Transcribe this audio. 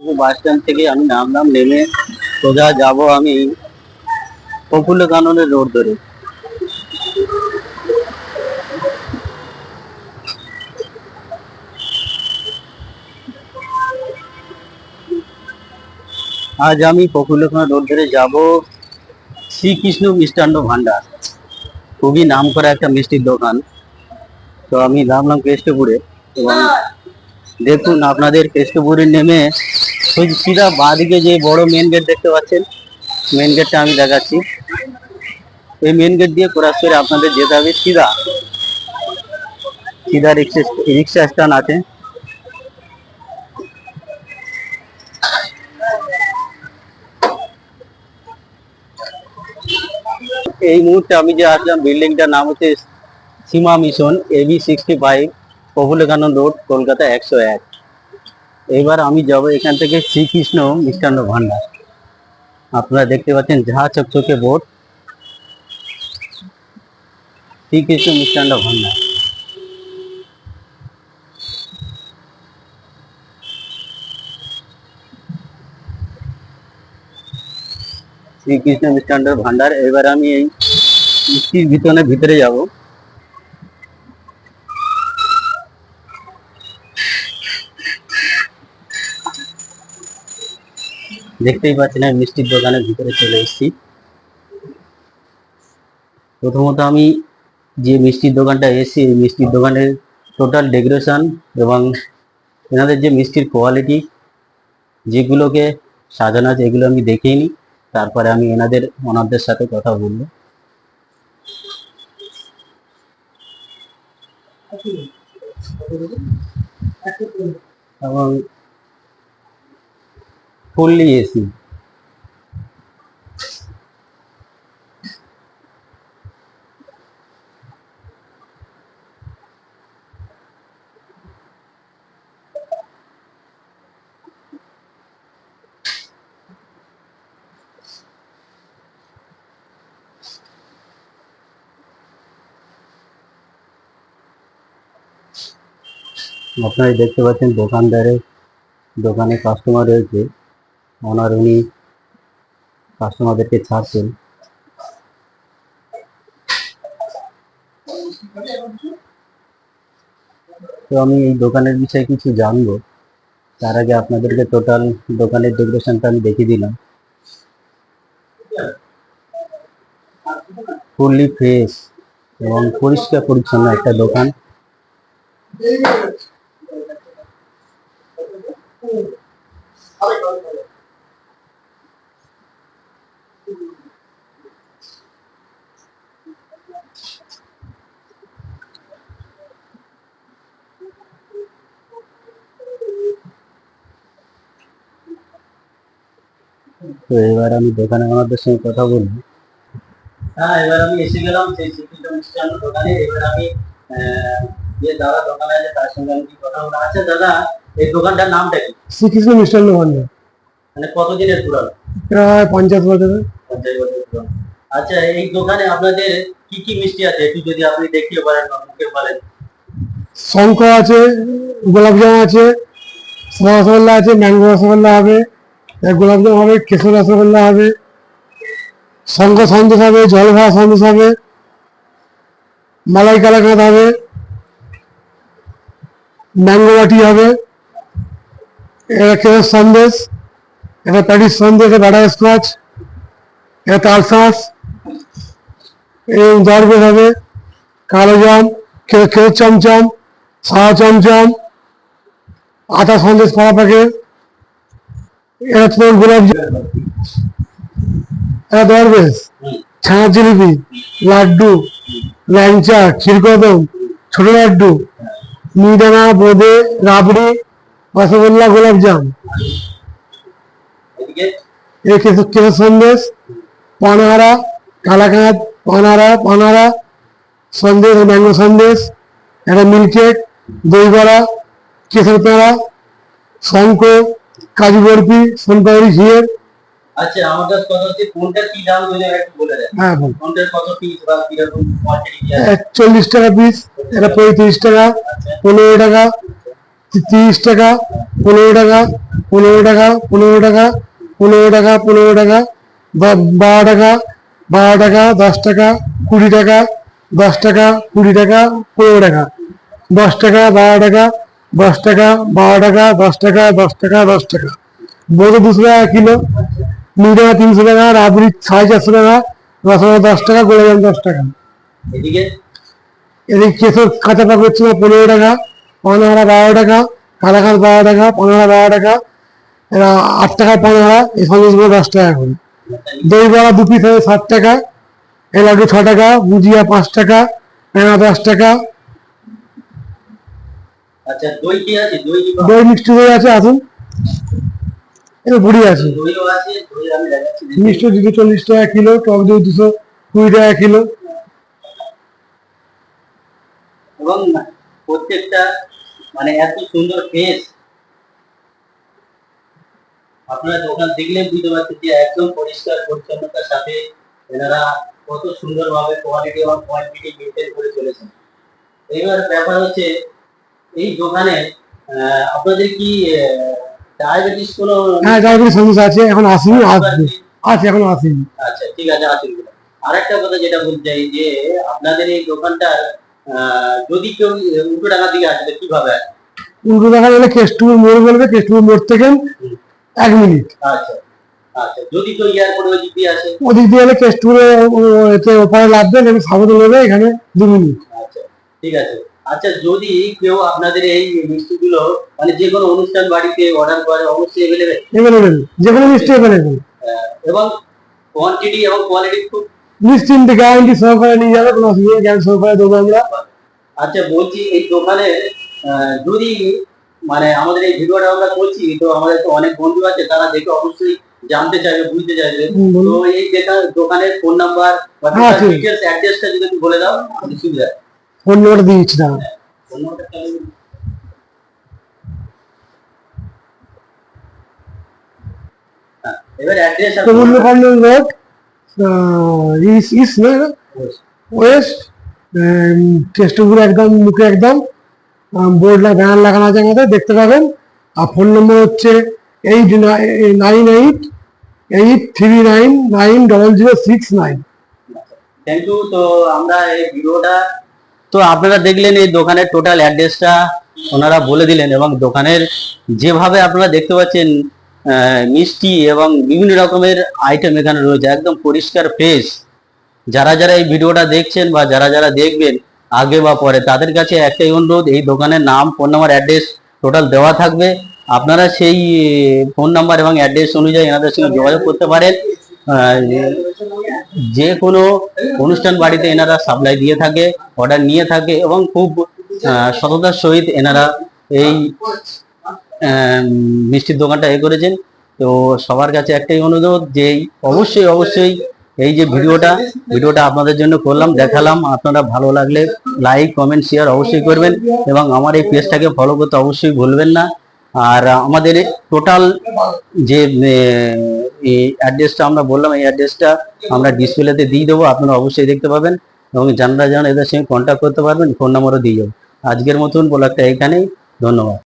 Bus stand থেকে আমি নামলাম, নেমে সোজা যাব আমি প্রফুল্ল কাননের রোড ধরে। আজ আমি প্রফুল্ল কানন রোড ধরে যাব শ্রীকৃষ্ণ মিষ্টান্ন ভান্ডার। খুবই নাম করা একটা মিষ্টির দোকান। তো আমি নামলাম কেষ্টপুরে এবং দেখুন আপনাদের কেষ্টপুরে নেমে সোজা সিধা বাঁদিকে যে বড় মেন গেট দেখতে পাচ্ছেন মেন গেটটা আমি দেখাচ্ছি। এই মেন গেট দিয়ে ক্রস করে আপনাদের যেতে হবে সিধা। সিধা রিক্সা রিক্সা স্ট্যান্ড আছে। এই মুহূর্তে আমি যে আসলাম, বিল্ডিংটার নাম হচ্ছে Seema mission AB sixty five প্রফুল্লকানন্দ road, Kolkata একশো এক। এবার আমি যাব এখান থেকে শ্রীকৃষ্ণ মিষ্টান্ন ভান্ডার। আপনারা দেখতে পাচ্ছেন ঝা চকচকে বোর্ড শ্রীকৃষ্ণ মিষ্টান্ন ভান্ডার। শ্রীকৃষ্ণ মিষ্টান্ন ভান্ডার। এবার আমি এই মিষ্টির ভিতরে ভিতরে যাব। দেখতেই পাচ্ছেন, আমি মিষ্টির দোকানের ভিতরে চলে এসেছি। প্রথমত আমি যে মিষ্টির দোকানটা এসেছি, এই মিষ্টির দোকানের টোটাল ডেকোরেশন এবং এনাদের যে মিষ্টির কোয়ালিটি যেগুলোকে সাজানো আছে, এগুলো আমি দেখেই তারপরে আমি এনাদের, ওনাদের সাথে কথা বলব। এবং ফুললি এসি আপনারা দেখতে পাচ্ছেন দোকানদারে দোকানে কাস্টমার রয়েছে। ওনার উনি কাস্টমারদেরকে ছাড়ছেন। তো আমি এই দোকানের বিষয়ে কিছু জানব। তার আগে আপনাদেরকে টোটাল দোকানের ডেকোরেশনটা আমি দেখিয়ে দিলাম। ফুললি ফ্রেশ এবং পরিষ্কার পরিচ্ছন্ন একটা দোকান। তো এবার আমি দোকানে আমাদের সঙ্গে কথা বলব। হ্যাঁ এবার আমি এসে গেলাম সেই শিক্ষিত মিষ্টান্ন দোকানে। এবার আমি যে দাদা দোকানে আছে তার সঙ্গে আমি কথা বলব? আচ্ছা দাদা এই দোকানটার নামটা কি? শ্রীকৃষ্ণ মিষ্টান্ন ভান্ডার। মানে কতদিনের পুরানো? প্রায় পঞ্চাশ বছরের। পঞ্চাশ বছর পুরানো। আচ্ছা এই দোকানে আপনাদের কি কি মিষ্টি আছে? একটু যদি আপনি দেখিয়ে পারেন মুখে বলেন। শঙ্খ আছে গোলাপজাম আছে রসগোল্লা আছে ম্যাঙ্গো রসগোল্লা হবে গোলাপজাম হবে কেশর রসগোল্লা হবে শঙ্খ সন্দেশ হবে জল ভরা সন্দেশ হবে, মালাই কালাকাঁদ হবে, ম্যাঙ্গো বাটি হবে, এটা কেশর সন্দেশ, এটা প্যাটিস সন্দেশ বাটার স্কচ, এটা তালশাঁস এই দরবেশ হবে, কালো জাম কেউ চমচম, সাদা চমচম, আটা সন্দেশ পাড়া প্যাকেট এটা তোমার গোলাপ দরবেশ ছানা জিলিপি লাড্ডু ল্যাংচা ক্ষীরকদম ছোট লাড্ডু মিহিদানা বোঁদে রাবড়ি রসগোল্লা গোলাপ জাম। এই কেশর সন্দেশ পানাহারা কালাকাঁদ পানারা পানারা সন্দেশ ম্যাঙ্গো সন্দেশ একটা মিল্কেক দই বড়া কেশর পেঁড়া শঙ্খ কাজু বরফি সোনপাপড়ি ঘিয়ের আচ্ছা আমার কাছে কথা হচ্ছে কোনটা কি দাম যদি একটু বলে দেন। হ্যাঁ বল কোনটার কত পিস বা কীরকম কোয়ান্টিটি আছে? চল্লিশ টাকা পিস এটা পঁয়ত্রিশ টাকা আচ্ছা পনেরো টাকা তিরিশ টাকা পনেরো টাকা পনেরো টাকা পনেরো টাকা পনেরো টাকা পনেরো টাকা বা- বারো টাকা বারো টাকা দশ টাকা কুড়ি টাকা দশ টাকা কুড়ি টাকা পনেরো টাকা দশ টাকা বারো টাকা দশ টাকা বারো টাকা দশ টাকা দশ টাকা দশ টাকা। বোধ দুশো টাকা কিলো মিডিয়া তিনশো টাকা রাবড়ি সাড়ে চারশো টাকা রসগোল্লা দশ টাকা গোলাপ দশ টাকা। এদিকে? এদিকে কেশর কাঁচা পাক হচ্ছে না পনেরো টাকা পানাহারা বারো টাকা কালাকাত বারো টাকা পানাহারা বারো টাকা এরা আট টাকা পানাহারা এই সন্দেশগুলো দশ টাকা করে দই বড়া দু পিস হবে ষাট টাকা লাড্ডু ছ টাকা ভুজিয়া পাঁচ টাকা পেঁড়া দশ টাকা আচ্ছা দই কি আছে? দই দই মিষ্টি দই আছে আসুন। এটা বুড়ি আছে। দইও আছে দই আমি দেখাচ্ছি মিষ্টি দুশো চল্লিশ টাকা কিলো টক দই দুশো কুড়ি টাকা কিলো। এবং প্রত্যেকটা মানে এত সুন্দর ফেস আপনারা দোকান দেখলে বুঝতে পারছেন যে একদম পরিষ্কার পরিচ্ছন্নতার সাথে এনারা কত সুন্দরভাবে কোয়ালিটি এবং কোয়ান্টিটি মেনটেন করে চলেছেন। এবার ব্যাপার হচ্ছে এই দোকানে আপনাদের কি ডায়াবেটিস কোনো হ্যাঁ ডায়াবেটিস সমস্যা আছে এখন আসেনি আসবে। আছে এখন আসেনি। আচ্ছা ঠিক আছে আসুন। আরেকটা কথা যেটা বলতে চাই যে আপনাদের এই দোকানটা যদি কেউ উল্টো টাকার দিকে আসবে কীভাবে? উল্টো দেখা গেলে কেষ্টুপুর মোড় বলবে কেষ্টুপুর মোড় থেকে এক মিনিট আচ্ছা আচ্ছা যদি কেউ এয়ারপোর্ট ওই দিক দিয়ে আসে? ওদিক দিয়ে গেলে কেষ্টুপুরে এতে ওপারে লাভবে এখানে সাবধান নেবে এখানে দু মিনিট আচ্ছা ঠিক আছে। আচ্ছা যদি কেউ আপনাদের এই মিষ্টিগুলো মানে যে কোনো অনুষ্ঠান বাড়িতে অর্ডার করে অবশ্যই এভেলেবেল যে কোনো মিষ্টি এভেলেবেল এবং কোয়ান্টিটি এবং কোয়ালিটি খুব নিশ্চিন্তে গ্যারান্টি সহকারে নিয়ে যাবে কোনো অসুবিধা গ্যারান্টি সহকারে দেবো আমরা। আচ্ছা বলছি এই দোকানে যদি মানে আমাদের এই ভিডিওটা আমরা করছি তো আমাদের তো অনেক বন্ধু আছে তারা দেখে অবশ্যই জানতে চাইবে বুঝতে চাইবে। তো। এই দেখা দোকানের ফোন নাম্বার বা হ্যাঁ, ডিটেলস অ্যাড্রেসটা যদি একটু বলে দাও সুবিধা। হয়। ফোন নম্বর দিয়ে দিচ্ছি না ওয়েস্ট একদম মুখে একদম ব্যানার লাগানো আছে দেখতে পাবেন আর ফোন নম্বর হচ্ছে eight nine eight eight three nine nine double zero six nine thank you তো আমরা এই ভিডিওটা তো আপনারা দেখলেন এই দোকানের টোটাল অ্যাড্রেসটা ওনারা বলে দিলেন এবং দোকানের যেভাবে আপনারা দেখতে পাচ্ছেন মিষ্টি এবং বিভিন্ন রকমের আইটেম এখানে রয়েছে, একদম পরিষ্কার ফ্রেশ যারা যারা এই ভিডিওটা দেখছেন বা যারা যারা দেখবেন আগে বা পরে, তাদের কাছে একটাই অনুরোধ, এই দোকানের নাম ফোন নাম্বার অ্যাড্রেস টোটাল দেওয়া থাকবে। আপনারা সেই ফোন নাম্বার এবং অ্যাড্রেস অনুযায়ী এনাদের সঙ্গে যোগাযোগ করতে পারেন। যে কোনো অনুষ্ঠান বাড়িতে এনারা সাপ্লাই দিয়ে থাকে অর্ডার নিয়ে থাকে এবং খুব সততার সহিত এনারা এই মিষ্টির দোকানটা এ করেছেন। তো সবার কাছে একটাই অনুরোধ যে অবশ্যই অবশ্যই এই যে ভিডিওটা ভিডিওটা আপনাদের জন্য করলাম, দেখালাম। আপনারা ভালো লাগলে লাইক কমেন্ট শেয়ার অবশ্যই করবেন এবং আমার এই পেজটাকে ফলো করতে অবশ্যই ভুলবেন না। আর আমাদের টোটাল যে এই অ্যাড্রেসটা আমরা বললাম, এই অ্যাড্রেসটা আমরা ডিসপ্লেতে দিয়ে দেবো, আপনারা অবশ্যই দেখতে পাবেন। এবং জানরা জান এদের সঙ্গে কন্ট্যাক্ট করতে পারবেন ফোন নম্বরও দিয়ে যাব আজকের মতন ব্লগটা এখানেই, ধন্যবাদ।